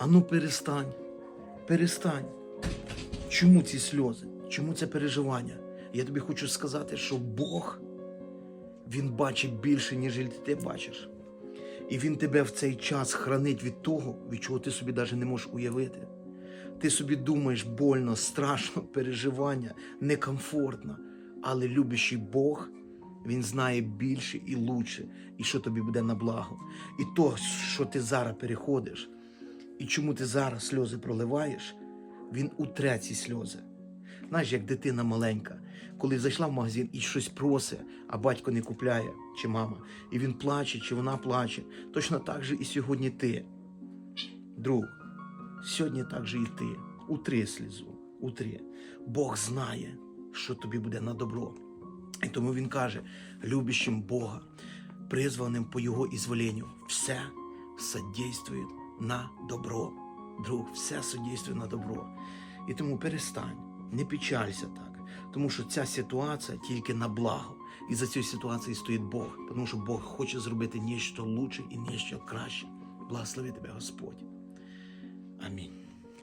Ану перестань, перестань. Чому ці сльози? Чому це переживання? Я тобі хочу сказати, що Бог, Він бачить більше, ніж ти бачиш. І Він тебе в цей час хранить від того, від чого ти собі навіть не можеш уявити. Ти собі думаєш больно, страшно, переживання, некомфортно. Але любящий Бог, Він знає більше і лучше, і що тобі буде на благо. І то, що ти зараз переходиш, і чому ти зараз сльози проливаєш, він утре ці сльози. Знаєш, як дитина маленька, коли зайшла в магазин і щось просить, а батько не купляє, чи мама, і він плаче, чи вона плаче. Точно так же і сьогодні ти. Друг, сьогодні так же і ти. Утри слізу, утри. Бог знає, що тобі буде на добро. І тому він каже: любящим Бога, призваним по Його ізволенню, все содействує на добро. Друг, все содействує на добро. І тому перестань, не печалься так, тому що ця ситуація тільки на благо. І за цією ситуацією стоїть Бог, тому що Бог хоче зробити ніщо лучше і ніщо краще. Благослови тебе Господь. Амінь.